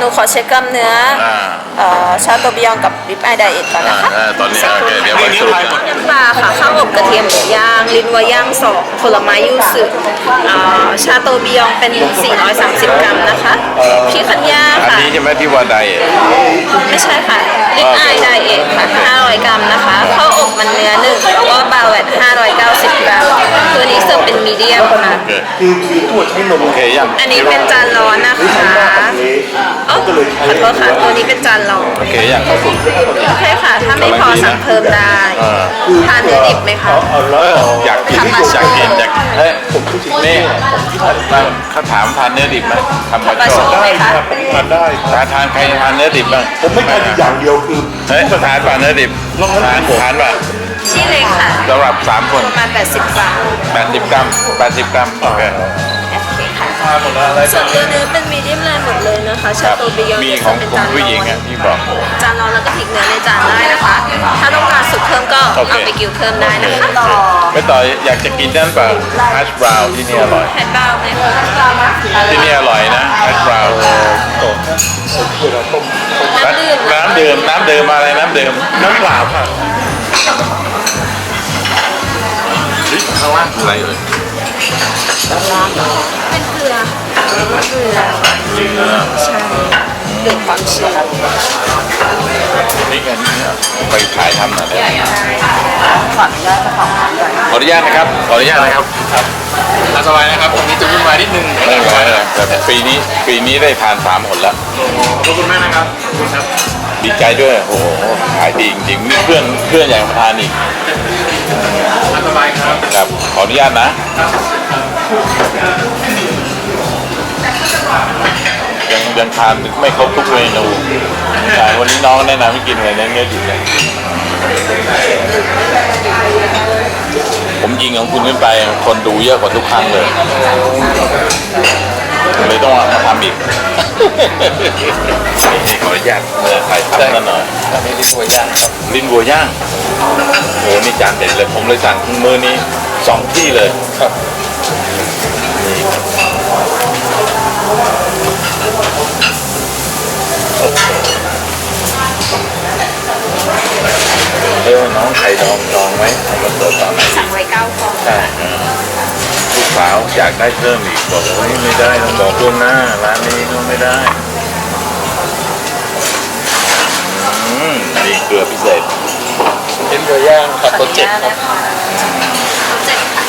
หนูขอเช็คกล้ามเนื้ออ่าเอ่อชาโตบิยองกับริบไอไดเอทก่อนอ่านะคะอ่าตอนนี้โอเคเดี๋ยวไปสรุปกัน น้ำปลาค่ะข้าวอบกระเทียมหมูย่างลิ้นวัวย่างสองผลไม้ยูสึเอ่อชาโตบิยองเป็น 430 กรัมนะคะพี่คัญญาอันค่ะ นี้ใช่ไหมที่ว่าไดเอท ไม่ใช่ค่ะลิปไอไดเอทค่ะ 500 กรัมนะคะ ข้าวอบมันเนื้อหนึ่งแล้วก็บาเวต590 กรัม ตัวนี้ เสิร์ฟเป็นมีเดียมค่ะโอเคคือคือตรวจให้นมโอเคยังอันนี้เป็นจานร้อนนะคะ อ๋อขอโทษค่ะ ตัวนี้เป็นจานร้อนโอเคยังโอเคค่ะ ถ้าไม่พอสั่งเพิ่มได้เออทานเนื้อดิบไหมคะเอาแล้วเอออยากกินทำมาอยากกินอยากเฮ้ยนี่เขาถามทานเนื้อดิบไหมทำทำมามาโชโชว์ว์ไหมคะทานได้ทานทานใครทานเนื้อดิบบ้างผมไม่ทานอยู่อย่างเดียวคือเฮ้ยทานป่ะเนื้อดิบทานทานป่ะ ชิ้นเล็กค่ะสำหรับสามคนประมาณ80บาท80 กรัม 80 กรัม โอเคโอเคค่ะทานหมดแล้วอะไรส่วนตัวเนื้อเป็นมีเดียมเลยหมดเลยนะคะคชารับโตบิยองมีจะของเป็นคุณจานร้ผู้หญิงอนอะที่บอกจานร้อนแล้วก็พริกเนื้อในจานได้นะคะ ถ้าต้องการสุกเพิ่มก็โอเคเอาไปกิวเพิ่มได้นะคะไม่ต่ออยากจะกินนั่นเปล่าฮัชบราวที่นี่อร่อยแฮทบ้าวไหมคะที่นี่อร่อยนะฮัชบราวน้ำดื่มน้ำดื่มน้ำดื่มอะไรน้ำดื่มน้ำเปล่าค่ะเฮ้ย ข้างล่างอะไรเอ่ยเป็นเกลือเกลือเนื้อใช่ ดื่มความชื้นนี่กันเนี่ยไปถ่ายทำหน่อยได้ไหมขออนุญาตเจ้าของร้านก่อนขออนุญาตนะครับ ขออนุญาตนะครับครับสบายนะครับผมนี้จะวุ่นวายนิดนึงไม่เป็นไรนะแต่ปีนี้ปีนี้ได้ทานสามหนแล้วขอบคุณมากนะครับขอบคุณครับ ดีใจด้วยโอ้โหขายดีจริงๆนี่เพื่อนเพื่อนอยากมาทานอีกทานสบายครับครับขออนุญาตนะ ยังยังทานไม่ครบทุกเมนูใช่วันนี้น้องแนะนำให้กินอะไรนะเนื้อดิบเนี่ยผมยิงของคุณขึ้นไป คนดูเยอะกว่าทุกครั้งเลยเลยต้องมาทำอีกนี่ขออนุญาตเมื่อใครทำนั่นหน่อยอันนี้ลิ้นหัวย่างครับลิ้นวัวย่างโหนี่จานเด็ดเลยผมเลยสั่งมือนี้สองที่เลยครับ เออน้องไข่ดองดองไหมเอามาเสิร์ฟตอนไหนสั่งไว้เก้าฟองใช่เออลูกสาวอยากได้เพิ่มอีกบอกว่าเฮ้ยไม่ได้ต้องบอกล่วงหน้าร้านนี้ก็ไม่ได้อืมนี่เกลือพิเศษลิ้นหัวย่างผัดขอรอสนุเจ็ดญาตครับนะคะรสเจ็ดค่ะ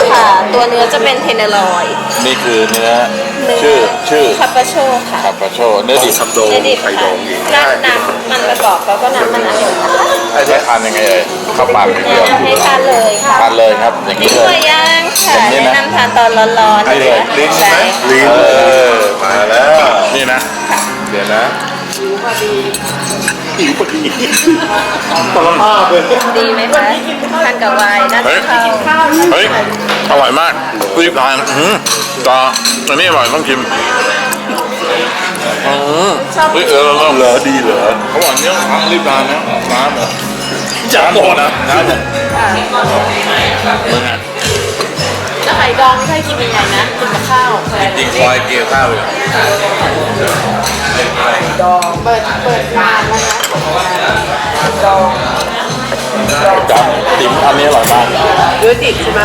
นี่ค่ะ ตัวเนื้อจะเป็นเทนเนอรอยด์นี่คือเนื้อเนื้ชื่อชื่อคาปาโชค่ะคาปาโชเนื้อดิบทำโดงเนื้อดิบไข่ดค่ะองอีกราดน้ำมันประกอบแล้วก็น้ำมันองุ่นนะคะให้ใช้ทานยังไงเอ่ยข้าวปากอย่างเดียวแนะนำให้ทานเลยค่ะทานเลยครับอย่างลิ้นี้นเลตัวย ย่างค่ะอย่างนี้แนะนะ นำทานตอนร้อนๆให้เลยลิ้นใช่ใช่ไหมลิ้นเออมาแล้ว นี่นะ เดี๋ยวนะ หิวพอดีสารภาพเลยดีไหมคะทานกับไวน์น่าเฮ้จะยเข้าเฮ้ย อร่อยมากรีบทานอืมต่ออันนี้อร่อยต้องชิมอืมเฮ้ยเออเราเหรอดีเหรอเขาบอกเนี่ยทานรีบทานนะน้ำเหรออย่าบอกนะน้ำเหรอมึงอะแล้ว ไข่ดองนี่ให้กินยังไงนะกินกับข้าวจริงๆซอยเกี่ยวข้าวอยู่เปิดเปิดนานแล้วนะดองจับติ๋มอันนี้อร่อยมากเนื้อดิบใช่ไหม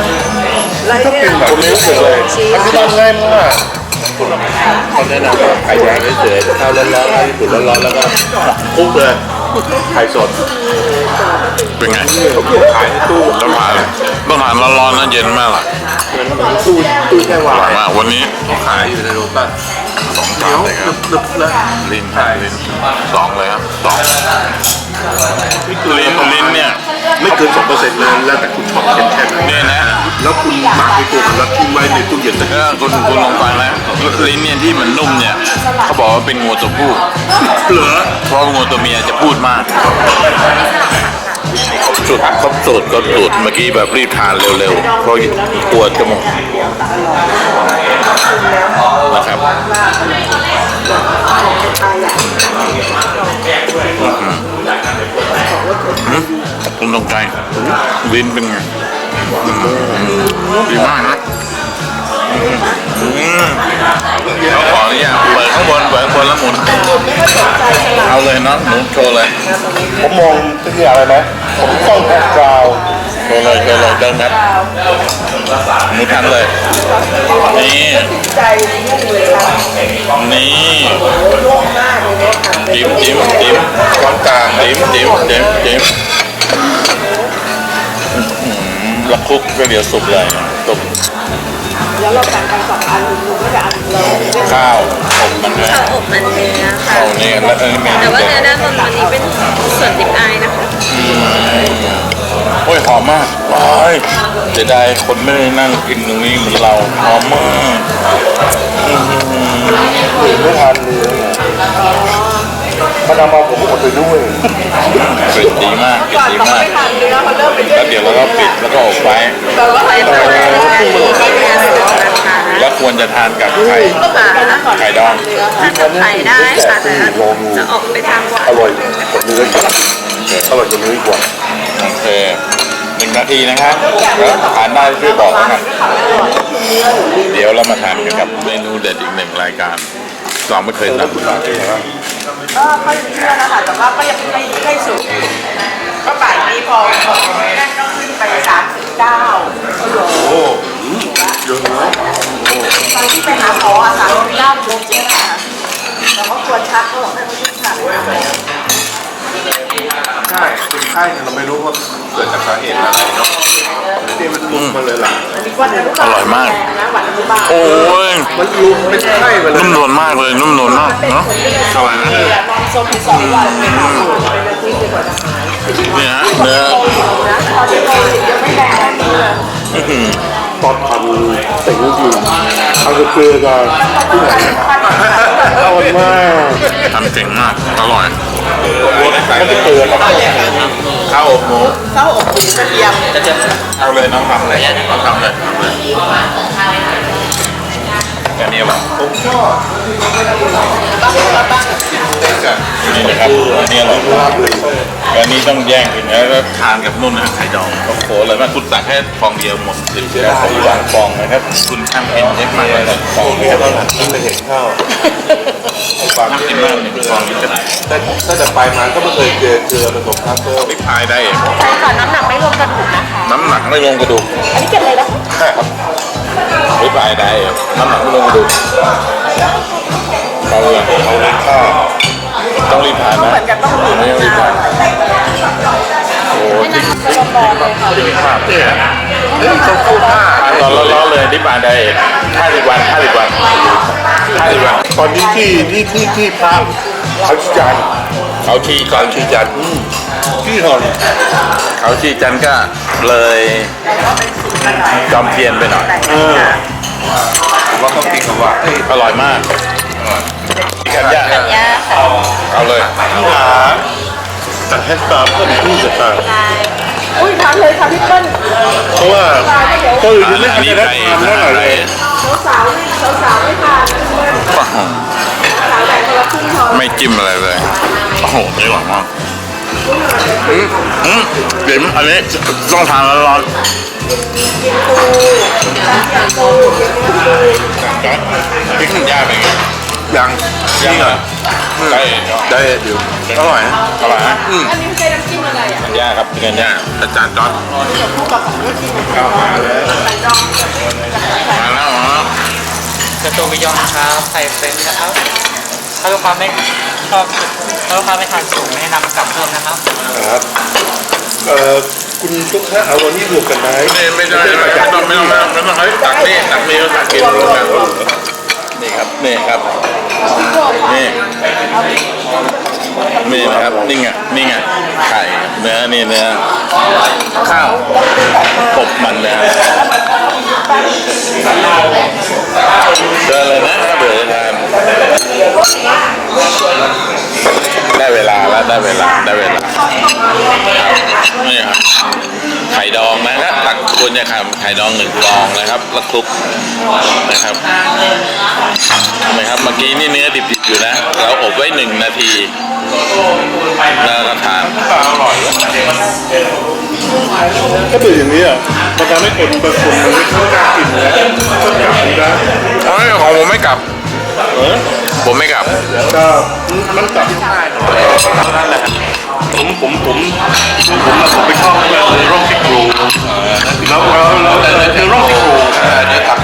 ไล่ก็เป็นแบบนี้รู้สึกเลยอันนี้ทำง่ายมากเขาแนะนำว่าไข่แดงเฉยๆข้าวร้อนๆให้สุดร้อนๆแล้วก็คลุกเลยไข่สด เป็นไงเขาเก็บขายในตู้ต้องทานต้องทานร้อนๆนะเย็นมากล่ะตู้ตู้แค่อวาร่อยยมากวันนี้ขายอยู่ในโรงบ้านสองเหนีจายวนเลยครับนึบๆแล้วลิ้นลิ้นสองเลยครับสองลิ้นลิ้นเนี่ยไม่เกินสองเปอร์เซ็นต์เลยแล้วแต่คุณชอบเค็มแค่ไหนเนี่ยนะแล้วคุณหมักในตัวมันแล้วทิ้งไว้ในตู้เย็นสักถ้าคุณคุณลองฟังนะลิ้นเนี่ยที่มันนุ่มเนี่ยเขาบอกว่าเป็นงูตัวผู้เหลือเพราะงูตัวเมียจะพูดมาก สุดครบสูตรครบสูตรเมื่อกี้แบบรีบทานเร็วๆเพราะตัวจะหมดนะครับอืมคุณตรงใจวินเป็นไงดีมากนะ อืมเขาขออนุญาตเปิดข้างบนเปิดข้างบนแล้วหมุนเอาเลยเนาะหนูโชว์เลยผมมองที่อะไรนะผมต้องแพ็กกราวโชว์เลยโชว์เลยเดินครับหนูทันเลยนี่นี่จิ้มจิ้มจิ้มช้อนกลางจิ้มจิ้มจิ้มจิ้มอื้อหือแล้วคลุกก็เดี๋ยวสุกเลย สุกข้าวอบมันเลยข้าวอบมันเนื้อค่ะเอาเนี่ยแล้วอันนี้เมแต่นูว่าเด็เนื้อดด้านบนตัวนี้เป็นส่วนดิบอายนะคะโอ้ยหอมมากว้ายเสียดายคนไม่ได้นั่งกินตรงนี้เหมือนเราหอมมากไม่ทานเลยมันเอามาผมหมดไปด้วยกลิ่นดีมากกลิ่นดีมากแล้วเดี๋ยวเราก็ปิดแล้วก็อบไว้ไข่ตัวแรกที่เนื้อสดนะคะแล้ว ควรจะทานกับไข่ค่ะไข่ดองถ้าจะไข่ได้ค่ะแต่จะออกไปทางหวานอร่อยกว่าเนื้ออีกอร่อยกว่าเนื้ออีกว่าโอเคหนึ่งนาทีนะครับแล้วทานได้ช่วยบอกนะครับเดี๋ยวเรามาทานกันกับเมนูเด็ดอีกหนึ่งรายการเราไม่เคยทำก็ค่อยเชื่อนะคะแต่ว่าก็ยังไม่ไม่สุดก็บ่ายนี้พอนั่นก็ขึ้นไปสามสิบเก้า โอ้เยอะนะ ตอน ที่ไปหาหมออะสามสิบเก้าโมงเจ็ดค่ะแต่ว่าควรชักก็บอกให้เขาช่วยชักใช่เป็นไข้เนี่ยเราไม่รู้ว่าเกิดจากสาเหตุอะไรเนาะนี่มันลุกมาเลยล่ะวันอนุบาลอร่อยมากนะวันอนุบาลโอ้ยมันลุกเป็นไข้มาเลยนุ่มนวลมากเลย นุ่มนวลมากเนาะอร่อยนะนอนโซมไปสองวันเป็นอาหารเป็นอาทิตย์เลยกว่าจะหายนี่ฮะเนื้อ นะตอนที่โควิดยังไม่แรงแค่นี้เลยตอนทำแต่งจริงเอากระเพือกันอร่อยมากทำเจ๋งมาก อร่อยมันจะเปื่อยแล้วก็ข้าวอบหมูข้าวอบหมูกระเทียมเอาเลยน้องทำเลยน้องทำเลย ทำเลยแค่นี้หรอนี่นะครับอันนี้อร่อยมากอันนี้ต้องแย่งกินนะแล้วทานกับนุ่นนะไข่ดองโอ้โหเลยว่าคุณตักแค่ฟองเดียวหมดสิบแค่ฟองวางฟองนะครับคุณข้ามกินเยอะมากเลยฟองนี้ตอนหลังไม่เห็นข้าวความข้ามกินมากหนึ่งฟองนี้ก็ได้แต่ถ้าจะไปมาก็ไม่เคยเจอเกลือผสมข้าวเพิ่มพริกพายได้เองใช่ค่ะน้ำหนักไม่รวมกระดูกนะคะน้ำหนักไม่ลงกระดูกอันนี้เก็บเลยนะ พริกพายได้น้ำหนักไม่ลงดูเอาเลยเอาเลยข้าต้องรีบทานนะเหมือนกับต้องมีไม่ต้องรีบทานโอ้โหจริงภาพเนี่ยเขาพูดผ้าทานตอนร้อนๆเลยที่บานได้ห้าสิบวันห้าสิบวันห้าสิบวันตอนนี้ที่ที่ที่ที่พระเขาจาน เขาชี้ก่อนที่จานที่หอนเขาชี้จันก็เลยจอมเทียนไปหน่อยเออว่าเขาติดกับว่าเฮ้ยอร่อยมากพี่กันย่าย่าค่ะเอาเลยที่หาแต่แฮชตาร์ก็พูดจะต่างอุ้ยทานเลยค่ะพี่เปิ้ลเพราะว่าก็อื่นจะเล่นอันกันนี้ได้ไก่ทานเท่าไหร่เลยสาวๆไม่สาวๆไม่ทานสาวแต่คนละครึ่งพอ ไม่จิ้มอะไรเลย โอ้โหไม่หวังมากอืมอืมเดี๋ยวอันนี้ต้องทานร้อนๆพริกมันย่าเป็นไงยังย่างเหรอได้ได้เดี๋ยวอร่อยนะอร่อยนะอันนี้เป็นน้ำจิ้มอะไรอะกันย่าครับกันย่าอาจารย์จอดคู่กับของน้ำจิ้มเข้ามาแล้วมาแล้วเหรอจะตัวบิยอนครับใส่เฟรนช์นะครับ ถ้าลูกค้าไม่ชอบถ้าลูกค้าไม่ทานสูงแนะนำกลับเพิ่มนะครับครับเอ่อคุณทุกท่านเอาวันนี้รวมกันไหมนี่ไม่ได้ไม่ต้องไม่ต้องไม่ต้องไม่ต้องให้ตักนี่ตักนี่ตักกินรวมกันนี่ครับนี่ครับนี่ นี่นะครับ นี่ไงนี่ไงไข่เนื้อนี่เนื้อข้าวอบมันนะเดินเลยนะถ้าเบื่อจะทาน ได้เวลาแล้วได้เวลาได้เวลานี่ครับไข่ดองนะครับตักควรจะทำไข่ดองหนึ่งฟองนะครับแล้วคลุกนะครับนะครับเมื่อกี้นี่เนื้อดิบๆอยู่นะเราอบไว้หนึ่งนาทีแล้วก็ทานถ้าเบื่ออย่างนี้อะมันทำให้คนบางคนมันไม่ค่อยกล้ากินนะก็กลับนะเอ้ยของผมไม่กลับเออ ผมไม่กลับ ก็มันกลับที่ใต้นั่นแหละผมผมผมผมผมไปชอบแบบร่องที่ครูแล้วแล้วแล้วคือร่องที่ครูเดี๋ยวตัก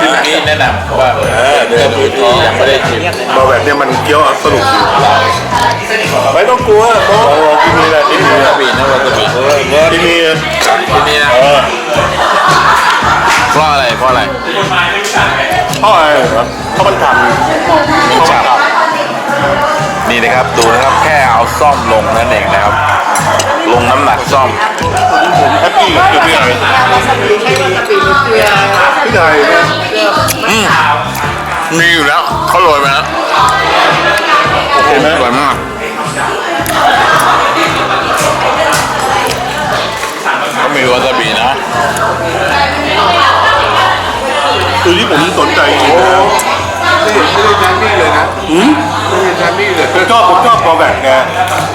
ที่นี่แนะนำว่าเนื้อพื้นท้องยังไม่ได้ชิมมาแบบเนี้ยมันเคี้ยวสนุกอยู่ไม่ต้องกลัวเพราะที่นี่แหละที่นี่วาซาบินะวาซาบิที่นี่ที่นี่นะเออเพราะอะไรเพราะอะไรเพราะอะไรครับเพราะมันทำมันฉ่ำนี่นะครับดูนะครับแค่เอาซ่อมลงนั่นเองนะครับ ลงน้ำหนักซ่อมผมแฮปปี้กับจุดนี้เลย วาซาบิใช้วาซาบิหรือเกลือพี่ชายอืมมีอยู่แล้วเขาโรยไปแล้วเห็นไหมอร่อยมากเขามีวาซาบินะคือที่ผมสนใจจริงๆนะไม่เห็นไม่ได้จานนี่เลยนะหืมไม่ได้จานนี่เลยผมชอบผมชอบพอแบบไง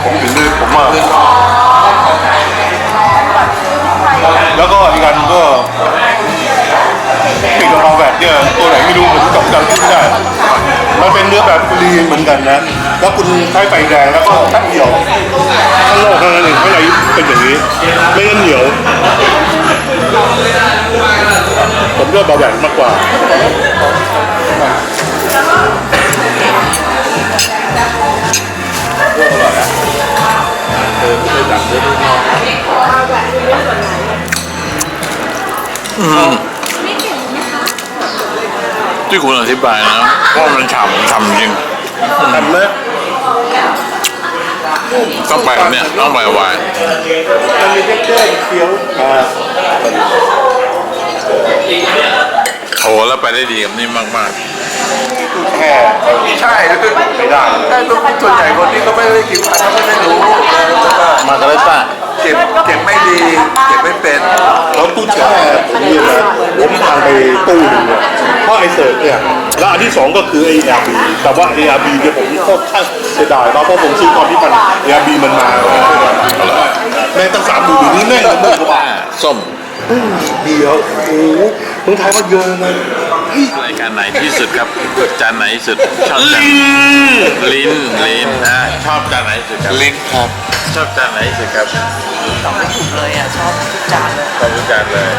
ผมถึงเลยผมอะ มันเป็นเนื้อแบบลีนเหมือนกันนะ แล้วคุณใช้ไฟแดงแล้วก็แป๊บเดียวข้างนอกเท่านั้นเองข้างในเป็นอย่างนี้ ไม่งั้นเหนียว ผมเลือกบาแบกมากกว่า คุณอธิบายนะว่ามันฉ่ำฉ่ำจริงทำไหมต้องไปเนี่ยต้องไปไวายมันมีเท็กเจอร์เคี้ยวอ่าโอ้แล้วไปได้ดีกับนี่มากแค่ใช่แล้วคือไม่ได้ใช่ทุกส่วนใหญ่คนที่เขาไม่ได้กินผัดเขาไม่ได้รู้แล้วก็ๆมากันเลยป้า เก็บเก็บไม่ดีเก็บไม่เป็น แล้วตู้แช่ผมเนี่ยนะผมทานไปตู้หนึงเนี่ยเพราะไอเสิร์ฟเนี่ย แล้วอันที่สองก็คือไอ ARB แต่ว่า ARB เนี่ยผมค่อนข้างเสียดายมากเพราะผมซื้อตอนที่มัน ARB มันมาแม่งตั้งสามหมื่นเดี๋ยวนี้แม่งหมื่นกว่าบาทส้ม เดียวโอ้โหเมืองไทยก็เยอะนะเฮ้ยราย การไหนที่สุดครับ จานไหนที่สุดชอบจานลิ้นลิ้นอะชอบจานไหนที่สุดครับลิ้นครับ ชอบจานไหนที่สุดครับตอบไม่ถูกเลยอะชอบทุกจานเลยชอบทุกจานเลย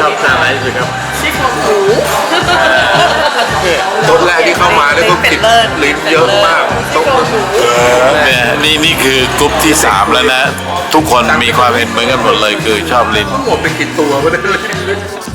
ชอบจานไหนที่สุดครับซี่โครงหมูโต๊ะแรกที่เข้ามาเนี่ยก็กินลิ้นเยอะมากโต๊ะเนี่ยนี่นี่คือกรุ๊ปที่สามแล้วนะ ทุกคนมีความเห็นเหมือนกันหมดเลยคือชอบลิ้นหมดไปกี่ตัวไม่ได้เลย